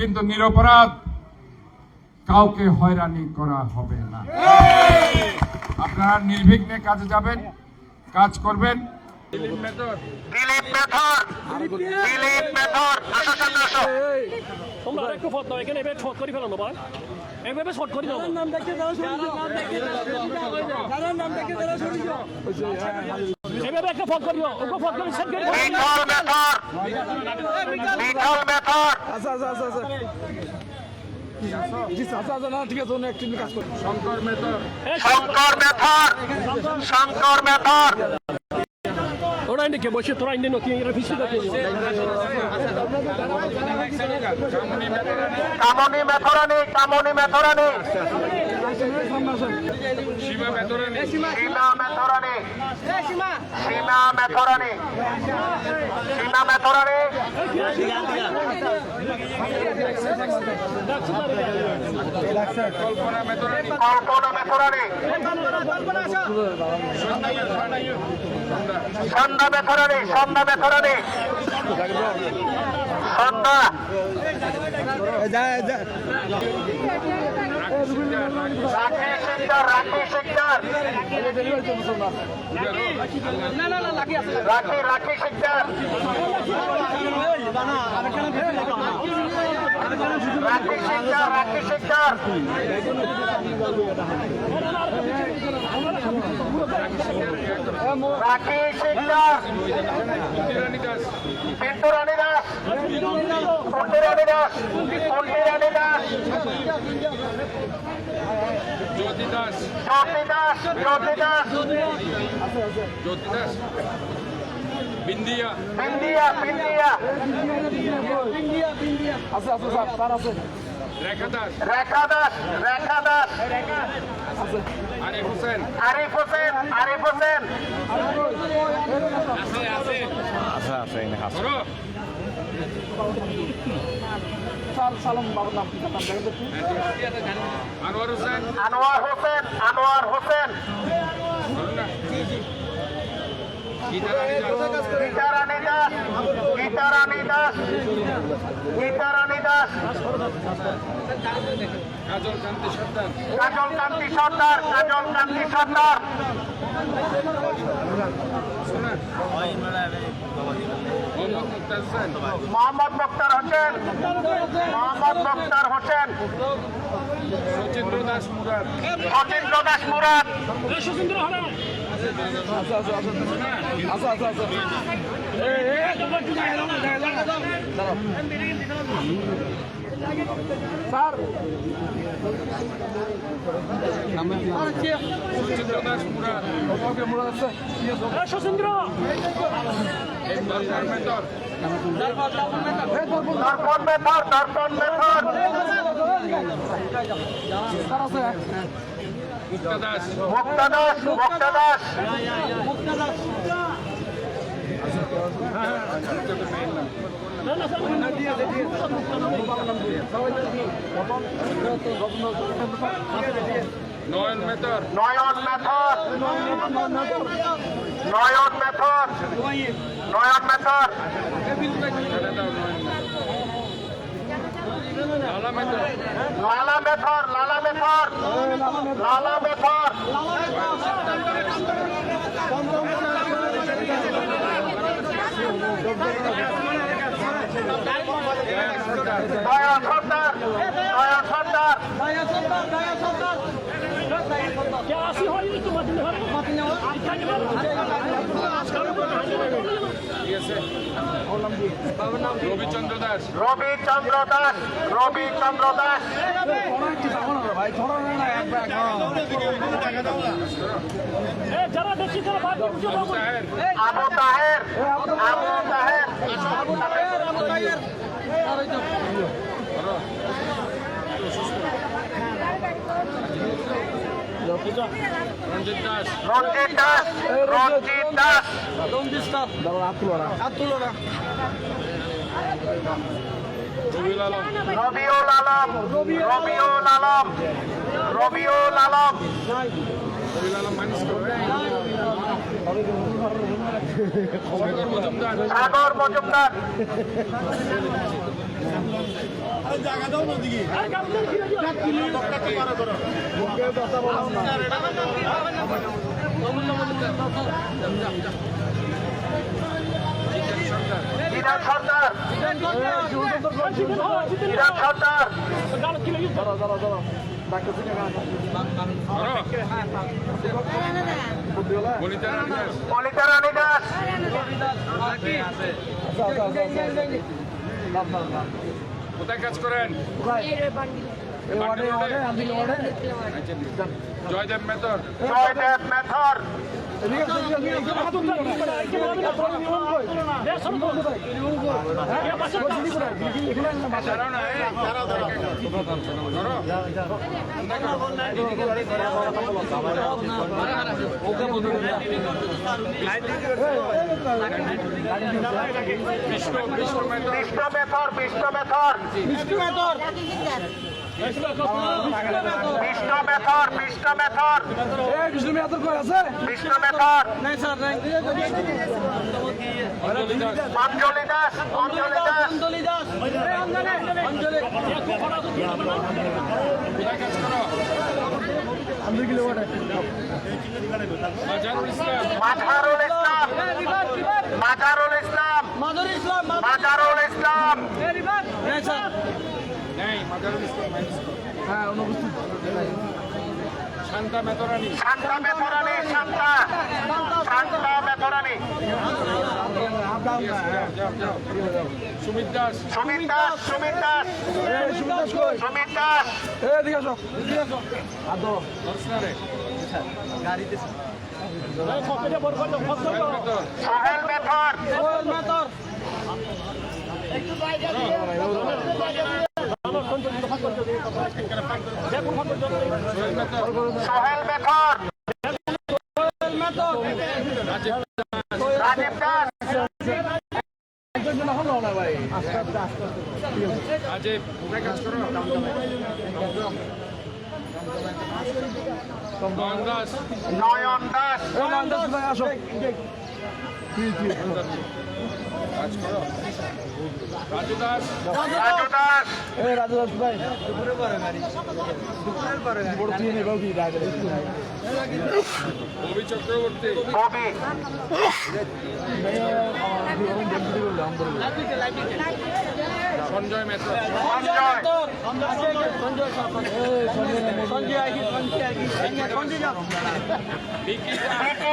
কিন্তু নিরপরাধ কাউকে হয়রানি করা হবে না। আপনারা নির্বিঘ্নে কাজে যাবেন কাজ করবেন। দিলীপ মেথর দিলীপ মেথর আসো সামনে আসো। তোমরা আরেকটু ফট দাও এখানে এভাবে শর্ট করে ফেলানো ভাই এভাবে শর্ট করে দাও নাম দেখে তারা সরে যাও যারা নাম দেখে তারা সরে যাও এভাবে একটা করিও ওকে করে করে মেথর মেথর। আচ্ছা আচ্ছা আচ্ছা শঙ্কর মেথর। শঙ্কর মেথর শঙ্কর মেথর। তোরা ইন্ডিকে বসে তোরা ইন্ডিয়া নতুন এরা ফিসি দেখে কামনি মেথরানি কামনি মেথরানি মেথরানি। সীমা মেথরানি সীমা মেথরানি সীমা মেথরানি কল্পনা মেথরানি কল্পনা মেথরানি সন্ধ্যা মেথরানি সন্ধ্যা মেথরানি সন্ধ্যা। রাখি রাখি শিকদার রাখি শিকদার রাখি শিকদার রাখি শিকদার শিকদার রানী দাস পিন্টু রানী দাস কুন্টি রানী দাস কুন্টি রানী দাস। জ্যোতি দাস জ্যোতি দাস। জ্যোতি দাস। জ্যোতি দাস বিন্দিয়া। পিন্ডিয়া পিন্ডিয়া আচ্ছা আচ্ছা স্যার স্যার আছে। রেখা দাস। রেখা দাস রেখা দাস। আরিফ হোসেন। আরিফ হোসেন আরিফ হোসেন। ধরো স্যার সালাম বাবার আনোয়ার হোসেন। আনোয়ার হোসেন আনোয়ার হোসেন। দাস। গীতা রানী দাস দাস। কাজল কান্তি সর্দার। কাজল কান্তি সর্দার কাজল কান্তি সর্দার। মোহাম্মদ মুক্তার হোসেন। মোহাম্মদ মুক্তার হোসেন। সচিন্দ্র দাস মুরাদ। সতীন্দ্র দাস মুরাদ। সুন্দর হবে আচ্ছা আচ্ছা আচ্ছা স্যার। সুন্দর দরকার মেথর দর্পণ মেথর দর্পণ মেথর। স্যার আছে। নয়ন মেথর নয়ন মেথর নয়ন মেথর নয়ন মেথর ছেড়ে দাও লালা মেথর লালা মেথর লালা মেথর লালা মেথর দয়া সর্দার দয়া সর্দার আসি মাটি হবে ঠিক আছে রবিচন্দ্র দাস রবিচন্দ্র দাস রবিচন্দ্র দাস। ভাই ছড়া না এক যারা দেখছি তারা বাদ দিয়ে বুঝে দাও তাহের আবু তাহের। আবু তাহের রঞ্জিত দাস রঞ্জিত দাস রঞ্জিত দাস দাঁড়াও হাত তুলো না হাত তুলো না রবিউল আলম রবিউল আলম রবিউল আলম রবিউল আলম সাগর মজুমদার জায়গা দাও। বিধান সর্দার বিধান সর্দার গাল ছিঁড়ে দিও। ধরো বলিতে রানী দাস কলিতা রানী দাস কোথায় কাজ করেন জয়দেব মেতর জয়দেব মেথর বিষ্ণু বিষ্ণু বিষ্ণু মেথর বিষ্ণু মেথর বিষ্ণু মেথর বিষ্ণু মেথর বিষ্ণু মেয়াদ কই আছে? বিষ্ণু মেথর নাই স্যার নাই। অঞ্জলি দাস অঞ্জলি দাস। অঞ্জলি দাস। অঞ্জলি। হ্যাঁ অনুপস্থিত। শান্তা মেতরানী শান্তা মেথরানি শান্তা। শান্তা মেথরানি সুমিত দাস। সুমিত দাস সুমিত দাস। এই সুবিধা কই? সুমিত দাস। এদিকে আসো এদিকে আসো। আদো। দর্শনারে এই ফটো বড় করে দাও, ফটো দাও। মেতর সোহেল মেথর সোহেল রাজীব দাস। নয়ন দাস। নয়ন দাস ভাই আসো। রাজু দাস। রাজু দাস রাজু ভাই চক্রবর্তী।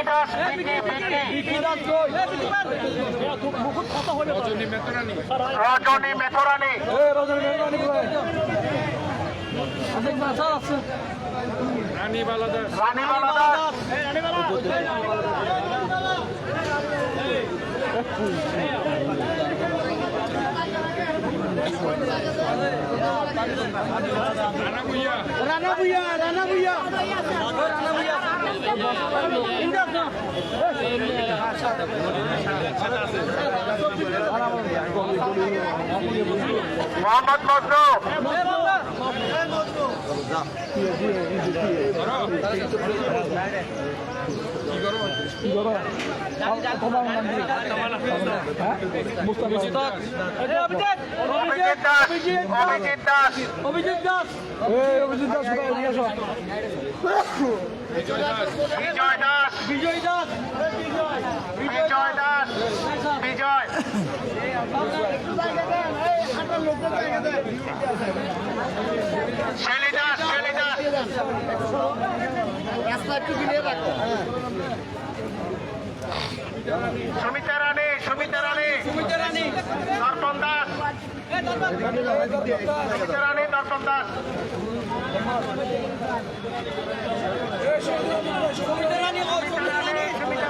দাস হলে তো। রজনী মেতরানী। রজনী মেথরানি এই রজনী মেহমানি ভাই আসেন না স্যার আসেন দাস দাস রানা ভুইয়া রানা ভুইয়া রানা ভুইয়া রানা ভুইয়া মোহাম্মদ মজনু ধরো কি করো তোমার নাম কি হ্যাঁ মুস্তাফা অভিজিৎ দাস অভিজিৎ দাস অভিজিৎ দাস বিজয় দাস বিজয় শেলি দাস সুমিতা রানী সুমিতা রানী। দর্পণ দাস। সুমিতা রানী দর্পণ দাস। সুমিতা রানী।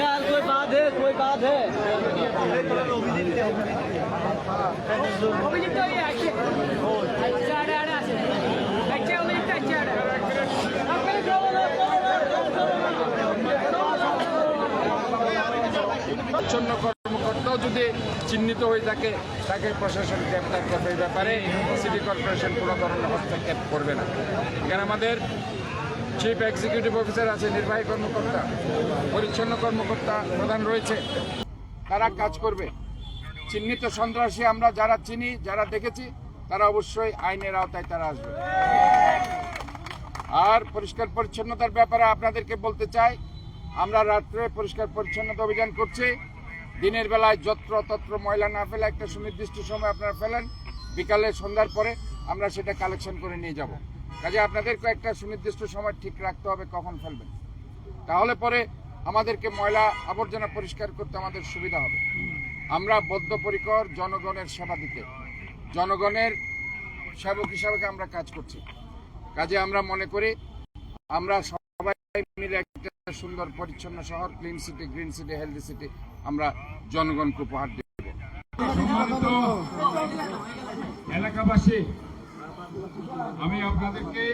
यार कोई बात है कोई बात है অভিজিৎ অভিজিৎ পরিচ্ছন্ন কর্মকর্তাও যদি চিহ্নিত হয়ে থাকে, তাকে প্রশাসন গ্রেপ্তার করবে ব্যাপারে সিটি কর্পোরেশন কোনো ধরনের হস্তক্ষেপ করবে না। এখানে আমাদের চিফ এক্সিকিউটিভ অফিসার আছে, নির্বাহী কর্মকর্তা, পরিচ্ছন্ন কর্মকর্তা প্রধান রয়েছে, তারা কাজ করবে। চিহ্নিত সন্ত্রাসী আমরা যারা চিনি, যারা দেখেছি, তারা অবশ্যই আইনের আওতায় তারা আসবে। আর পরিষ্কার পরিচ্ছন্নতার ব্যাপারে আপনাদেরকে বলতে চাই, আমরা রাত্রে পরিষ্কার পরিচ্ছন্নতা অভিযান করছি। দিনের বেলায় যত্র তত্র ময়লা না ফেলে একটা সুনির্দিষ্ট সময় আপনারা ফেলেন, বিকালে, সন্ধ্যার পরে আমরা সেটা কালেকশন করে নিয়ে যাব। কাজে আপনাদেরকে একটা সুনির্দিষ্ট সময় ঠিক রাখতে হবে, কখন ফেলবেন। তাহলে পরে আমাদেরকে ময়লা আবর্জনা পরিষ্কার করতে আমাদের সুবিধা হবে। আমরা বদ্ধপরিকর জনগণের সেবা দিতে, জনগণের সেবক হিসাবে আমরা কাজ করছি। কাজে আমরা মনে করি, আমরা সবাই মিলে একটা সুন্দর পরিচ্ছন্ন শহর clean city green city healthy city আমরা জনগণকে উপহার দেব। এলাকাবাসী আমি আপনাদেরকে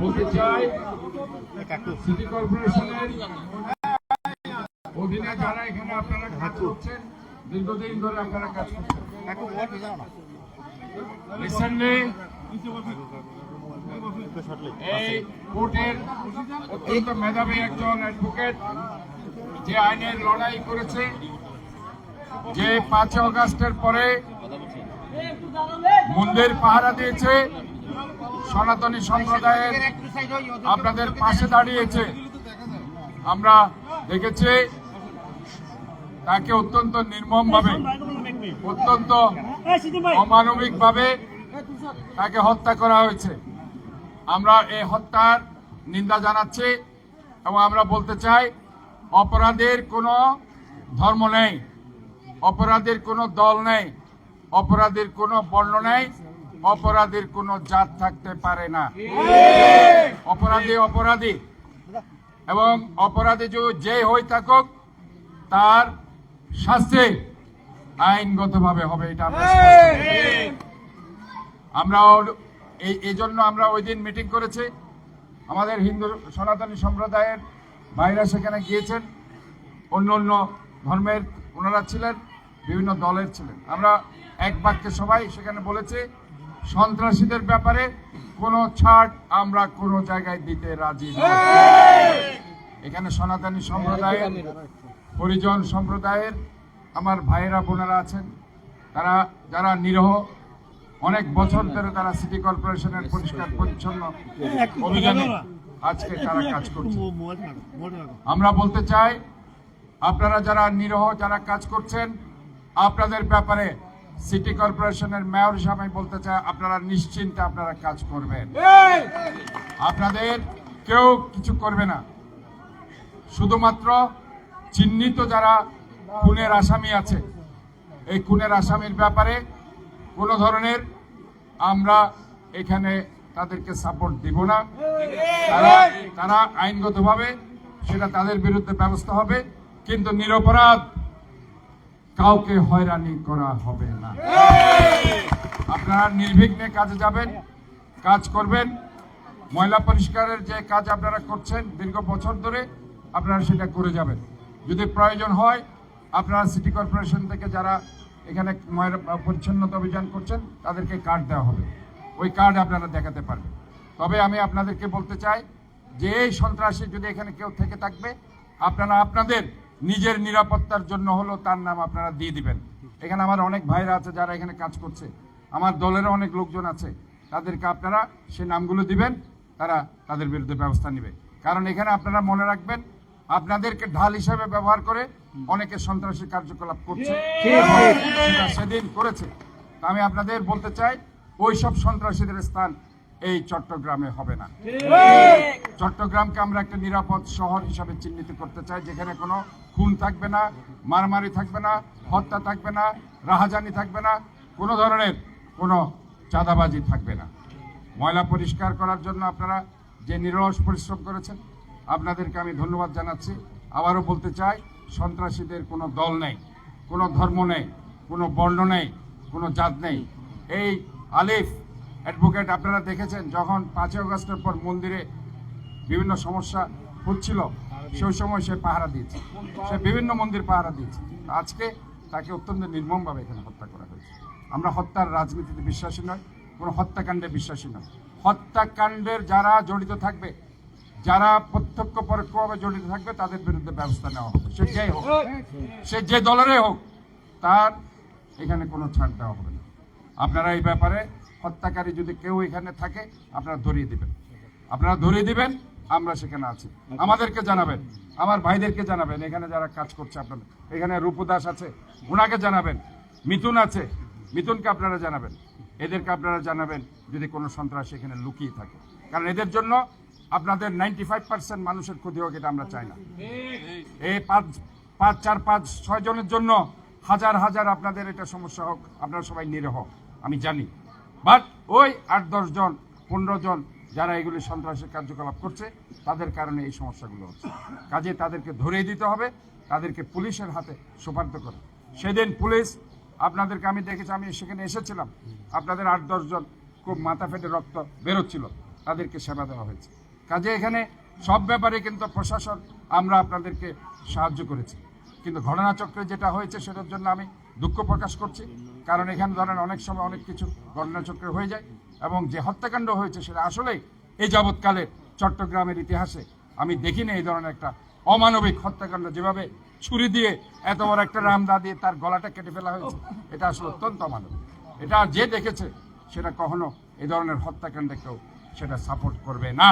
বলতে চাই সিটি কর্পোরেশনের অধীনে যারা এখানে আপনারা কাজ করছেন দীর্ঘদিন ধরে আপনারা কাজ করছেন। রিসেন্টলি এই কোর্টের অত্যন্ত মেধাবী একজন যে আইনের লড়াই করেছে, যে পাঁচ অগাস্টের পরে মন্দির পাহারা দিয়েছে, সনাতনী সম্প্রদায়ের আপনাদের পাশে দাঁড়িয়েছে। আমরা দেখেছি, তাকে অত্যন্ত নির্মম ভাবে অত্যন্ত অমানবিক ভাবে তাকে হত্যা করা হয়েছে। আমরা এই হত্যার নিন্দা জানাচ্ছি এবং আমরা বলতে চাই অপরাধের কোনো ধর্ম নেই অপরাধের কোনো দল নেই অপরাধের কোনো বর্ণ নেই অপরাধের কোনো জাত থাকতে পারে না। অপরাধী অপরাধী এবং অপরাধী যে যে হয়ে থাকুক তার শাস্তি আইনগতভাবে হবে এটা আমরা এই এই জন্য আমরা ওই দিন মিটিং করেছি। আমাদের হিন্দু সনাতনী সম্প্রদায়ের ভাইরা সেখানে গিয়েছেন। অন্য অন্য ধর্মের ওনারা ছিলেন, বিভিন্ন দলের ছিলেন। আমরা এক বাক্যে সবাই সেখানে বলেছি, সন্ত্রাসীদের ব্যাপারে কোনো ছাড় আমরা কোনো জায়গায় দিতে রাজি এখানে সনাতনী সম্প্রদায়ের পরিজন সম্প্রদায়ের আমার ভাইয়েরা, বোনেরা আছেন। তারা, যারা নিরহ অনেক বছর ধরে তারা সিটি কর্পোরেশনের পরিষ্কার পরিচ্ছন্ন অভিযানে আজকে তারা কাজ করছে। আমরা বলতে চাই আপনারা যারা নিরহ যারা কাজ করছেন আপনাদের ব্যাপারে সিটি কর্পোরেশনের মেয়র হিসাবে বলতে চাই আপনারা নিশ্চিন্তে আপনারা কাজ করবেন। আপনাদের কেউ কিছু করবে না। শুধুমাত্র চিহ্নিত যারা খুনের আসামি আছে এই খুনের আসামির ব্যাপারে কোনো ধরনের আমরা এখানে তাদেরকে সাপোর্ট দিব না। তারা তারা আইনগতভাবে সেটা তাদের বিরুদ্ধে ব্যবস্থা হবে, কিন্তু নিরপরাধ কাউকে হয়রানি করা হবে না। আপনারা নির্বিঘ্নে কাজে যাবেন, কাজ করবেন। ময়লা পরিষ্কারের যে কাজ আপনারা করছেন দীর্ঘ বছর ধরে, আপনারা সেটা করে যাবেন। যদি প্রয়োজন হয়, আপনারা সিটি কর্পোরেশন থেকে যারা এখানে ময়লা পরিচ্ছন্নতা অভিযান করছেন, তাদেরকে কার্ড দেওয়া হবে। ওই কার্ড আপনারা দেখাতে পারবেন। তবে আমি আপনাদেরকে বলতে চাই, যে এই সন্ত্রাসী যদি এখানে কেউ থেকে থাকবে, আপনারা আপনাদের নিজের নিরাপত্তার জন্য হলো তার নাম আপনারা দিয়ে দিবেন। এখানে আমার অনেক ভাইরা আছে যারা এখানে কাজ করছে। আমার দলেরও অনেক লোকজন আছে। তাদেরকে আপনারা সে নামগুলো দিবেন, তারা তাদের বিরুদ্ধে ব্যবস্থা নেবে। কারণ এখানে আপনারা মনে রাখবেন আপনাদেরকে ঢাল হিসাবে ব্যবহার করে অনেকে সন্ত্রাসী কার্যকলাপ করছে। সেদিন করেছে। আমি আপনাদের বলতে চাই ওই সব সন্ত্রাসীদের স্থান এই চট্টগ্রামে হবে না। চট্টগ্রামকে আমরা একটা নিরাপদ শহর হিসাবে চিহ্নিত করতে চাই যেখানে কোনো খুন থাকবে না মারামারি থাকবে না হত্যা থাকবে না রাহাজানি থাকবে না কোনো ধরনের কোনো চাঁদাবাজি থাকবে না। ময়লা পরিষ্কার করার জন্য আপনারা যে নিরলস পরিশ্রম করেছেন আপনাদেরকে আমি ধন্যবাদ জানাচ্ছি। আবারও বলতে চাই, সন্ত্রাসীদের কোনো দল নেই, কোনো ধর্ম নেই, কোনো বর্ণ নেই, কোনো জাত নেই। এই আলিফ অ্যাডভোকেট আপনারা দেখেছেন, যখন পাঁচই আগস্টের পর মন্দিরে বিভিন্ন সমস্যা হচ্ছিল, সেই সময় সে পাহারা দিয়েছে। সে বিভিন্ন মন্দির পাহারা দিয়েছে। আজকে তাকে অত্যন্ত নির্মমভাবে এখানে হত্যা করা হয়েছে। আমরা হত্যার রাজনীতিতে বিশ্বাসী নয় কোনো হত্যাকাণ্ডে বিশ্বাসী নয় হত্যাকাণ্ডের যারা জড়িত থাকবে যারা প্রত্যক্ষ পরোক্ষভাবে জড়িত থাকবে, তাদের বিরুদ্ধে ব্যবস্থা নেওয়া হবে। সে যেই হোক, সে যে দলেরই হোক, তার এখানে কোনো ছাড় দেওয়া হবে না। আপনারা এই ব্যাপারে হত্যাকারী যদি কেউ এখানে থাকে, আপনারা ধরিয়ে দিবেন। আপনারা ধরিয়ে দিবেন, আমরা সেখানে আছি। আমাদেরকে জানাবেন, আমার ভাইদেরকে জানাবেন, এখানে যারা কাজ করছে আপনাদের। এখানে রূপদাস আছে ওনাকে জানাবেন, মিথুন আছে, মিথুনকে আপনারা জানাবেন। এদেরকে আপনারা জানাবেন, যদি কোনো সন্ত্রাস এখানে লুকিয়ে থাকে। কারণ এদের জন্য আপনাদের নাইনটি ফাইভ পার্সেন্ট মানুষের ক্ষতি হোক এটা আমরা চাই না। এই পাঁচ পাঁচ চার পাঁচ ছয় জনের জন্য হাজার হাজার আপনাদের এটা সমস্যা হোক আপনারা সবাই নিরহ আমি জানি। বাট ওই আট দশ জন পনেরো জন যারা এগুলি সন্ত্রাসের কার্যকলাপ করছে তাদের কারণে এই সমস্যাগুলো হচ্ছে। কাজে তাদেরকে ধরিয়ে দিতে হবে তাদেরকে পুলিশের হাতে সুপার্দ করে। সেদিন পুলিশ আপনাদেরকে আমি দেখেছি আমি সেখানে এসেছিলাম। আপনাদের আট দশ জন খুব মাথা ফেটে রক্ত বেরোচ্ছিল তাদেরকে সেবা দেওয়া হয়েছে। কাজে এখানে সব ব্যাপারে কিন্তু প্রশাসন, আমরা আপনাদেরকে সাহায্য করেছি। কিন্তু ঘটনাচক্রে যেটা হয়েছে সেটার জন্য আমি দুঃখ প্রকাশ করছি। কারণ এখানে ধরেন অনেক সময় অনেক কিছু ঘটনাচক্রে হয়ে যায় এবং যে হত্যাকাণ্ড হয়েছে সেটা আসলেই এই যাবৎকালে চট্টগ্রামের ইতিহাসে আমি দেখিনি এই ধরনের একটা অমানবিক হত্যাকাণ্ড যেভাবে ছুরি দিয়ে এত বড় একটা রামদা দিয়ে তার গলাটা কেটে ফেলা হয়েছে। এটা আসলে অত্যন্ত অমানবিক। এটা যে দেখেছে সেটা কখনো এই ধরনের হত্যাকাণ্ডে কেউ সেটা সাপোর্ট করবে না।